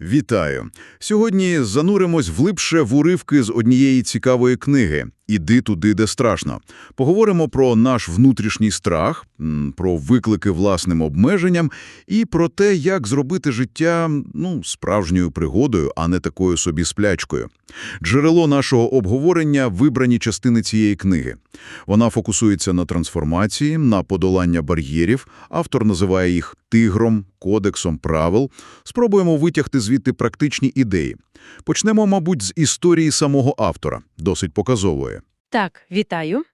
Вітаю! Сьогодні зануримось влипше в уривки з однієї цікавої книги «Іди туди, де страшно». Поговоримо про наш внутрішній страх, про виклики власним обмеженням і про те, як зробити життя ну, справжньою пригодою, а не такою собі сплячкою. Джерело нашого обговорення – вибрані частини цієї книги. Вона фокусується на трансформації, на подолання бар'єрів. Автор називає їх «тигром», «кодексом правил». Спробуємо витягти звідти практичні ідеї. Почнемо, мабуть, з історії самого автора, досить показової. Так, вітаю.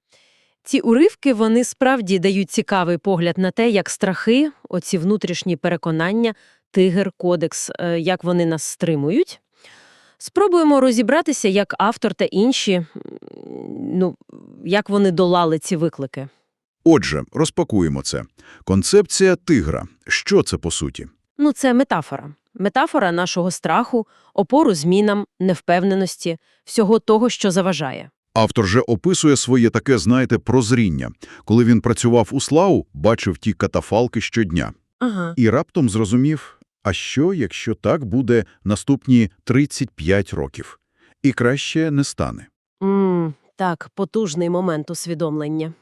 Ці уривки, вони справді дають цікавий погляд на те, як страхи, оці внутрішні переконання, тигр, кодекс, е, як вони нас стримують. Спробуємо розібратися, як автор та інші, ну, як вони долали ці виклики. Отже, розпакуємо це. Концепція тигра. Що це по суті? Ну, це метафора. Метафора нашого страху, опору змінам, невпевненості, всього того, що заважає. Автор же описує своє таке, знаєте, прозріння. Коли він працював у Славу, бачив ті катафалки щодня. Ага. І раптом зрозумів, а що, якщо так буде наступні 35 років? І краще не стане. М, так, потужний момент усвідомлення.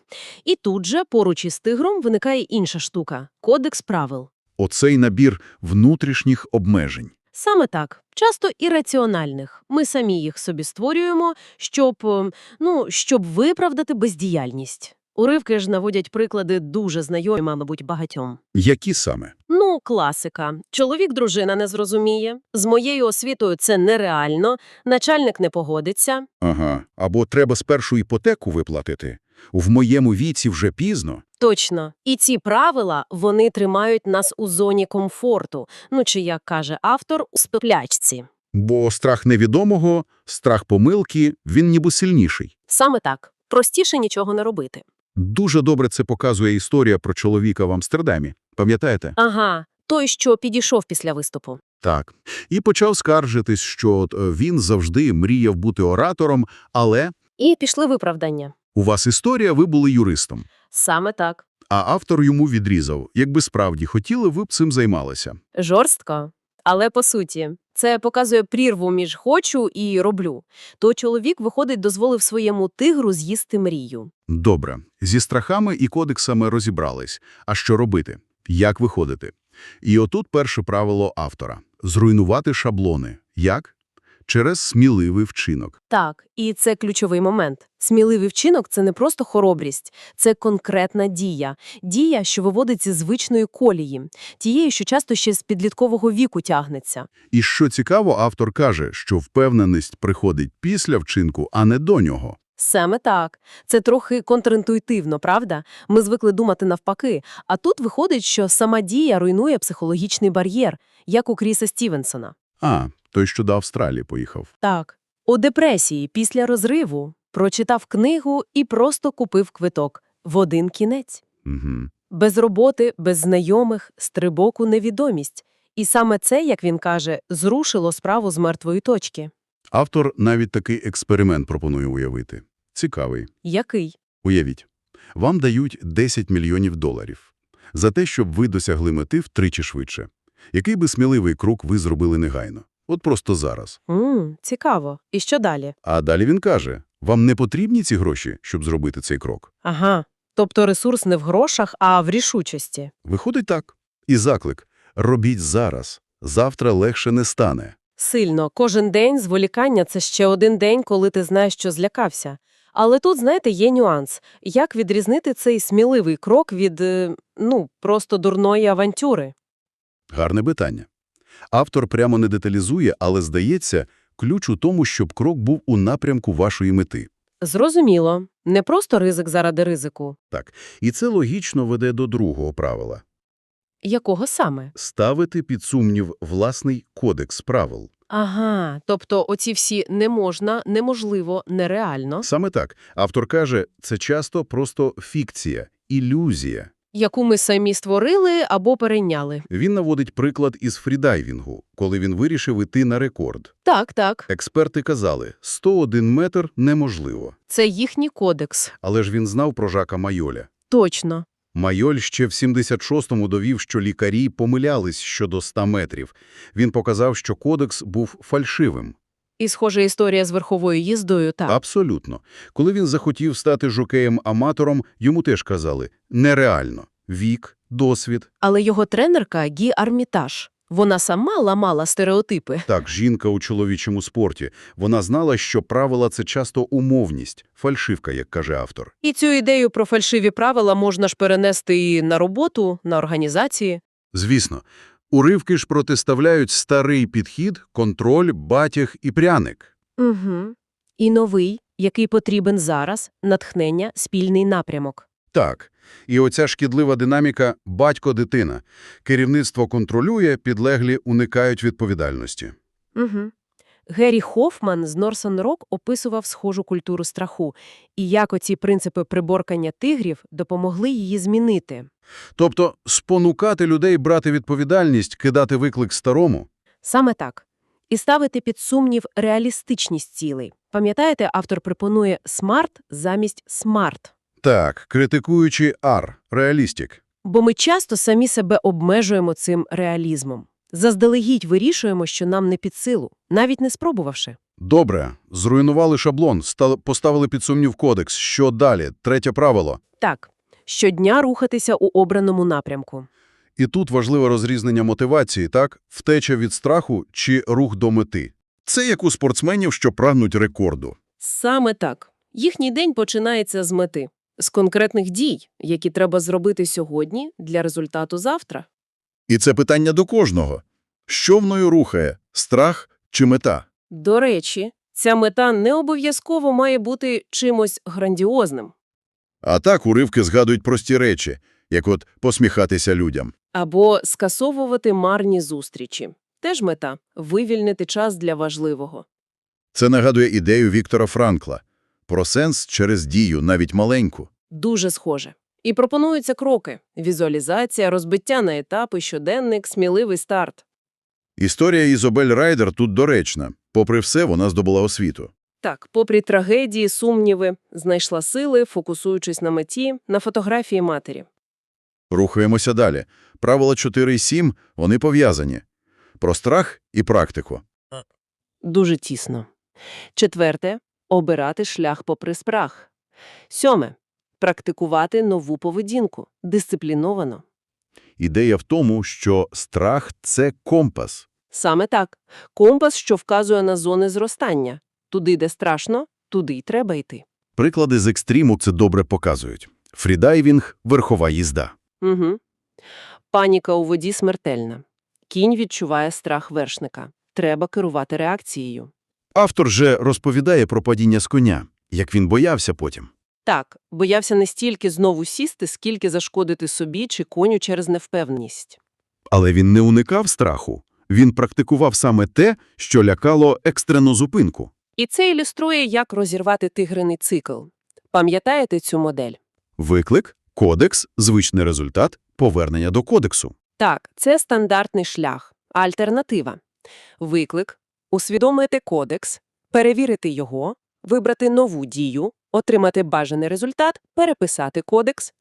І тут же, поруч із тигром, виникає інша штука – кодекс правил. Оцей набір внутрішніх обмежень. Саме так, часто ірраціональних. Ми самі їх собі створюємо, щоб, е, ну, щоб виправдати бездіяльність. Уривки ж наводять приклади дуже знайомі, мабуть, багатьом. Які саме? Ну, класика. Чоловік дружина не зрозуміє, з моєю освітою це нереально, начальник не погодиться. Ага. Або треба спершу іпотеку виплатити. В моєму віці вже пізно. Точно. І ці правила, вони тримають нас у зоні комфорту. Ну, чи, як каже автор, у сплячці. Бо страх невідомого, страх помилки, він ніби сильніший. Саме так. Простіше нічого не робити. Дуже добре це показує історія про чоловіка в Амстердамі. Пам'ятаєте? Ага. Той, що підійшов після виступу. Так. І почав скаржитись, що е, він завжди мріяв бути оратором, але І пішли виправдання. У вас історія, ви були юристом. Саме так. А автор йому відрізав, якби справді хотіли, ви б цим займалися. Жорстко. Але по суті, це показує прірву між «хочу» і «роблю». То чоловік, виходить, дозволив своєму тигру з'їсти мрію. Добре. Зі страхами і кодексами розібрались. А що робити? Як виходити? І отут перше правило автора – зруйнувати шаблони. Як? Через сміливий вчинок. Так, і це ключовий момент. Сміливий вчинок – це не просто хоробрість, це конкретна дія. Дія, що виводиться з звичної колії, тієї, що часто ще з підліткового віку тягнеться. І що цікаво, автор каже, що впевненість приходить після вчинку, а не до нього. Саме так. Це трохи контрінтуїтивно, правда? Ми звикли думати навпаки. А тут виходить, що сама дія руйнує психологічний бар'єр, як у Кріса Стівенсона. А, той, що до Австралії поїхав. Так. У депресії після розриву прочитав книгу і просто купив квиток в один кінець. Угу. Без роботи, без знайомих, стрибок у невідомість. І саме це, як він каже, зрушило справу з мертвої точки. Автор навіть такий експеримент пропонує уявити. Цікавий. Який? Уявіть, вам дають 10 мільйонів доларів за те, щоб ви досягли мети втричі швидше. Який би сміливий крок ви зробили негайно? От просто зараз. М, цікаво. І що далі? А далі він каже, вам не потрібні ці гроші, щоб зробити цей крок? Ага. Тобто ресурс не в грошах, а в рішучості. Виходить так. І заклик – робіть зараз, завтра легше не стане. Сильно. Кожен день зволікання – це ще один день, коли ти знаєш, що злякався. Але тут, знаєте, є нюанс. Як відрізнити цей сміливий крок від, е, ну, просто дурної авантюри? Гарне питання. Автор прямо не деталізує, але, здається, ключ у тому, щоб крок був у напрямку вашої мети. Зрозуміло. Не просто ризик заради ризику. Так. І це логічно веде до другого правила. Якого саме? Ставити під сумнів власний кодекс правил. Ага, тобто оці всі «не можна», «неможливо», «нереально», Саме так. Автор каже, це часто просто фікція, ілюзія. Яку ми самі створили або перейняли. Він наводить приклад із фрідайвінгу, коли він вирішив іти на рекорд. Так, так, Експерти казали, 101 метр неможливо. це їхній кодекс. Але ж він знав про Жака Майоля. Точно. Майоль ще в 76-му довів, що лікарі помилялись щодо 100 метрів. Він показав, що кодекс був фальшивим. І схожа історія з верховою їздою, так. Абсолютно. Коли він захотів стати жокеєм-аматором, йому теж казали – нереально. Вік, досвід. Але його тренерка Гі Армітаж. Вона сама ламала стереотипи. Так, жінка у чоловічому спорті. Вона знала, що правила – це часто умовність, фальшивка, як каже автор. І цю ідею про фальшиві правила можна ж перенести і на роботу, на організації. Звісно, уривки ж протиставляють старий підхід, контроль, батяг і пряник. Угу. І новий, який потрібен зараз, натхнення, спільний напрямок. Так. І оця шкідлива динаміка «батько-дитина». Керівництво контролює, підлеглі уникають відповідальності. Угу. Геррі Хофман з Норсон Рок описував схожу культуру страху, і як оці принципи приборкання тигрів допомогли її змінити. Тобто спонукати людей брати відповідальність, кидати виклик старому. Саме так. І ставити під сумнів реалістичність цілей. Пам'ятаєте, автор пропонує «смарт» замість «смарт». Так, критикуючи ар, реалістик. Бо ми часто самі себе обмежуємо цим реалізмом. Заздалегідь вирішуємо, що нам не під силу, навіть не спробувавши. Добре, зруйнували шаблон, стали, поставили під сумнів кодекс. Що далі? Третє правило. Так, щодня рухатися у обраному напрямку. І тут важливе розрізнення мотивації, так? Втеча від страху чи рух до мети. Це як у спортсменів, що прагнуть рекорду. Саме так. Їхній день починається з мети, з конкретних дій, які треба зробити сьогодні для результату завтра. І це питання до кожного. Що мною рухає – страх чи мета? До речі, ця мета не обов'язково має бути чимось грандіозним. А так уривки згадують прості речі, як от посміхатися людям. Або скасовувати марні зустрічі. Теж мета – вивільнити час для важливого. Це нагадує ідею Віктора Франкла про сенс через дію, навіть маленьку. Дуже схоже. І пропонуються кроки – візуалізація, розбиття на етапи, щоденник, сміливий старт. Історія Ізобель Райдер тут доречна. Попри все, вона здобула освіту. Так, попри трагедії, сумніви, знайшла сили, фокусуючись на меті, на фотографії матері. Рухаємося далі. Правила 4 і 7, вони пов'язані. Про страх і практику. Дуже тісно. Четверте – обирати шлях попри спрах. Сьоме – практикувати нову поведінку, дисципліновано. Ідея в тому, що страх – це компас. Саме так. Компас, що вказує на зони зростання. Туди, де страшно, туди й треба йти. Приклади з екстриму це добре показують. Фрідайвінг – верхова їзда. Угу. Паніка у воді смертельна. Кінь відчуває страх вершника. Треба керувати реакцією. Автор же розповідає про падіння з коня, як він боявся потім. Так, боявся не стільки знову сісти, скільки зашкодити собі чи коню через невпевненість. Але він не уникав страху. Він практикував саме те, що лякало екстрену зупинку. І це ілюструє, як розірвати тигриний цикл. Пам'ятаєте цю модель? Виклик, кодекс, звичний результат, повернення до кодексу. Так, це стандартний шлях, альтернатива. Виклик – усвідомити кодекс, перевірити його, вибрати нову дію, отримати бажаний результат, переписати кодекс.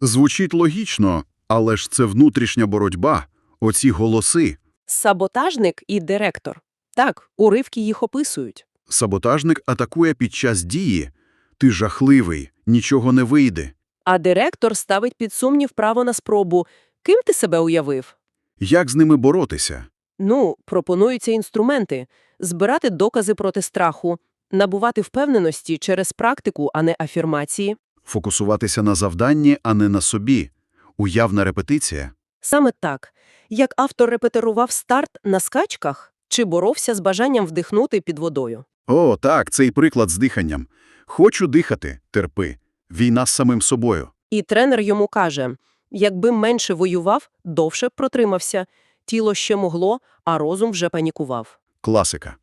Звучить логічно, але ж це внутрішня боротьба, оці голоси. Саботажник і директор. Так, уривки їх описують. Саботажник атакує під час дії. Ти жахливий, нічого не вийде. А директор ставить під сумнів право на спробу. Ким ти себе уявив? Як з ними боротися? Ну, пропонуються інструменти – збирати докази проти страху, набувати впевненості через практику, а не афірмації. Фокусуватися на завданні, а не на собі. Уявна репетиція. Саме так, як автор репетирував старт на скачках чи боровся з бажанням вдихнути під водою. О, так, цей приклад з диханням. Хочу дихати, терпи. Війна з самим собою. І тренер йому каже, якби менше воював, довше протримався, тіло ще могло, а розум вже панікував. Класика.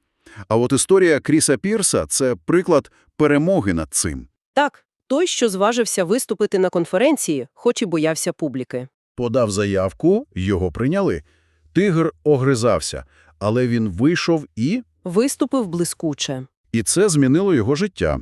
А от історія Кріса Пірса – це приклад перемоги над цим. Так, той, що зважився виступити на конференції, хоч і боявся публіки. Подав заявку, його прийняли. Тигр огризався, але він вийшов і... Виступив блискуче. І це змінило його життя.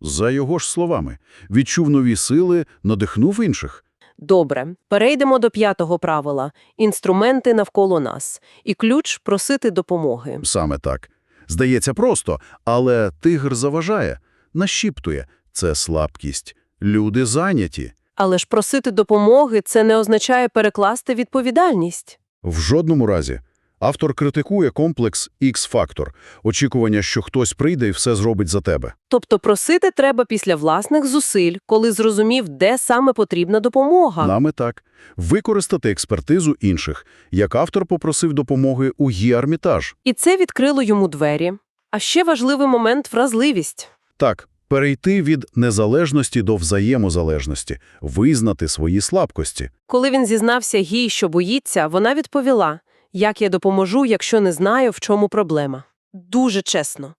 За його ж словами, відчув нові сили, надихнув інших. Добре, перейдемо до п'ятого правила – інструменти навколо нас. І ключ – просити допомоги. Саме так. Здається просто, але тигр заважає, нашіптує. Це слабкість. Люди зайняті. Але ж просити допомоги – це не означає перекласти відповідальність. В жодному разі. Автор критикує комплекс X-фактор – очікування, що хтось прийде і все зробить за тебе. Тобто просити треба після власних зусиль, коли зрозумів, де саме потрібна допомога. Нами так. Використати експертизу інших, як автор попросив допомоги у Гі-Армітаж. І це відкрило йому двері. А ще важливий момент – вразливість. Так, перейти від незалежності до взаємозалежності, визнати свої слабкості. Коли він зізнався їй, що боїться, вона відповіла, як я допоможу, якщо не знаю, в чому проблема. Дуже чесно.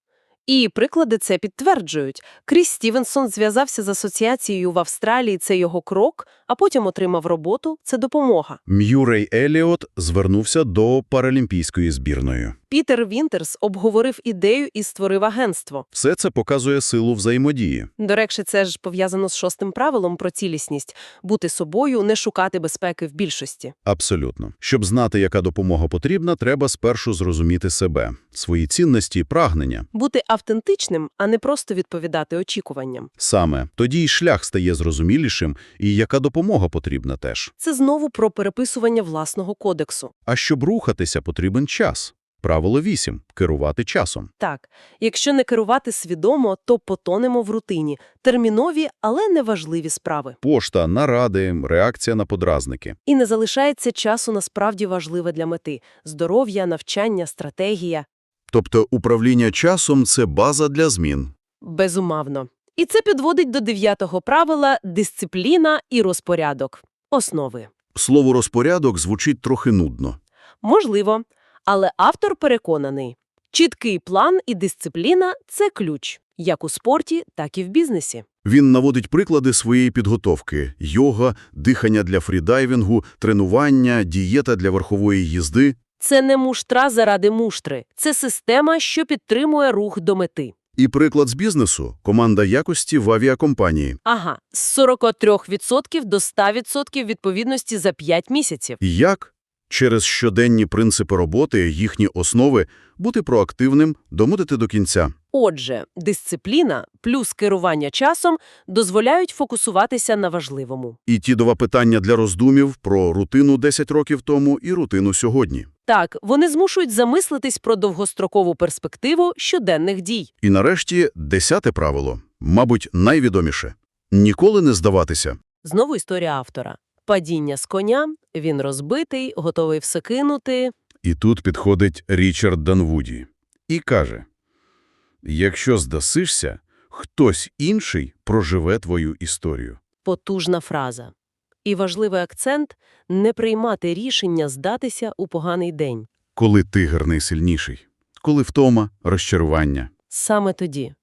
І приклади це підтверджують. Кріс Стівенсон зв'язався з асоціацією в Австралії, це його крок, а потім отримав роботу, це допомога. М'юрей Еліот звернувся до паралімпійської збірної. Пітер Вінтерс обговорив ідею і створив агентство. Все це показує силу взаємодії. До речі, це ж пов'язано з шостим правилом про цілісність – бути собою, не шукати безпеки в більшості. Абсолютно. Щоб знати, яка допомога потрібна, треба спершу зрозуміти себе, свої цінності і прагнення. Бути автентичним, а не просто відповідати очікуванням. Саме тоді й шлях стає зрозумілішим, і яка допомога потрібна теж. Це знову про переписування власного кодексу. А щоб рухатися, потрібен час. Правило 8. Керувати часом. Так, якщо не керувати свідомо, то потонемо в рутині. Термінові, але неважливі справи. Пошта, наради, реакція на подразники. І не залишається часу насправді важливе для мети – здоров'я, навчання, стратегія. Тобто управління часом – це база для змін. Безумовно. І це підводить до дев'ятого правила – дисципліна і розпорядок. Основи. Слово «розпорядок» звучить трохи нудно. Можливо. Але автор переконаний – чіткий план і дисципліна – це ключ. Як у спорті, так і в бізнесі. Він наводить приклади своєї підготовки – йога, дихання для фрідайвінгу, тренування, дієта для верхової їзди. Це не муштра заради муштри. Це система, що підтримує рух до мети. І приклад з бізнесу – команда якості в авіакомпанії. Ага, з 43% до 100% відповідності за 5 місяців. Як? Через щоденні принципи роботи, їхні основи – бути проактивним, домудити до кінця. Отже, дисципліна плюс керування часом дозволяють фокусуватися на важливому. І ті два питання для роздумів про рутину 10 років тому і рутину сьогодні. Так, вони змушують замислитись про довгострокову перспективу щоденних дій. І нарешті десяте правило, мабуть, найвідоміше – ніколи не здаватися. Знову історія автора. Падіння з коня, він розбитий, готовий все кинути. І тут підходить Річард Данвуді і каже, якщо здасишся, хтось інший проживе твою історію. Потужна фраза. І важливий акцент – не приймати рішення здатися у поганий день. Коли тигр найсильніший, коли втома, розчарування. Саме тоді.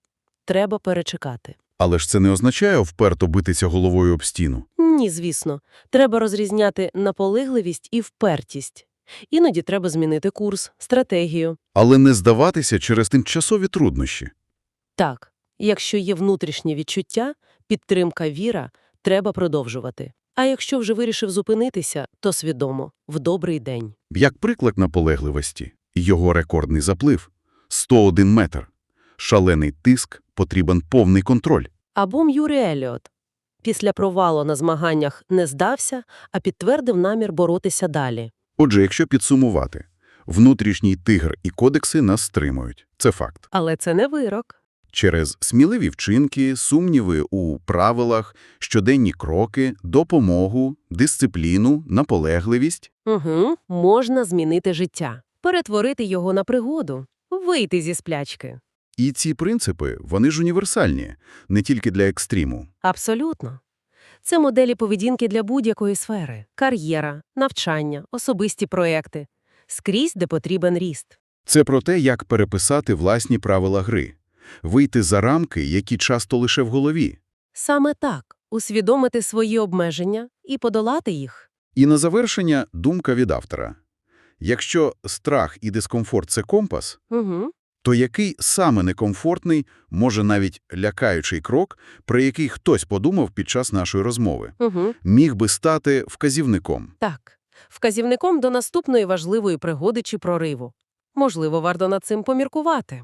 Треба перечекати. Але ж це не означає вперто битися головою об стіну. Ні, звісно. Треба розрізняти наполегливість і впертість. Іноді треба змінити курс, стратегію. Але не здаватися через тимчасові труднощі. Так, якщо є внутрішнє відчуття, підтримка, віра, треба продовжувати. А якщо вже вирішив зупинитися, то свідомо, в добрий день. Як приклад наполегливості, його рекордний заплив – 101 метр. Шалений тиск, потрібен повний контроль. Або М'юрі Еліот. Після провалу на змаганнях не здався, а підтвердив намір боротися далі. Отже, якщо підсумувати, внутрішній тигр і кодекси нас стримують. Це факт. Але це не вирок. Через сміливі вчинки, сумніви у правилах, щоденні кроки, допомогу, дисципліну, наполегливість. Угу. Можна змінити життя, перетворити його на пригоду, вийти зі сплячки. І ці принципи, вони ж універсальні, не тільки для екстриму. Абсолютно. Це моделі поведінки для будь-якої сфери – кар'єра, навчання, особисті проекти. Скрізь, де потрібен ріст. Це про те, як переписати власні правила гри, вийти за рамки, які часто лише в голові. Саме так – усвідомити свої обмеження і подолати їх. І на завершення думка від автора. Якщо страх і дискомфорт – це компас, Угу. То який саме некомфортний, може навіть лякаючий крок, про який хтось подумав під час нашої розмови, Угу. міг би стати вказівником? Так. Вказівником до наступної важливої пригоди чи прориву. Можливо, варто над цим поміркувати.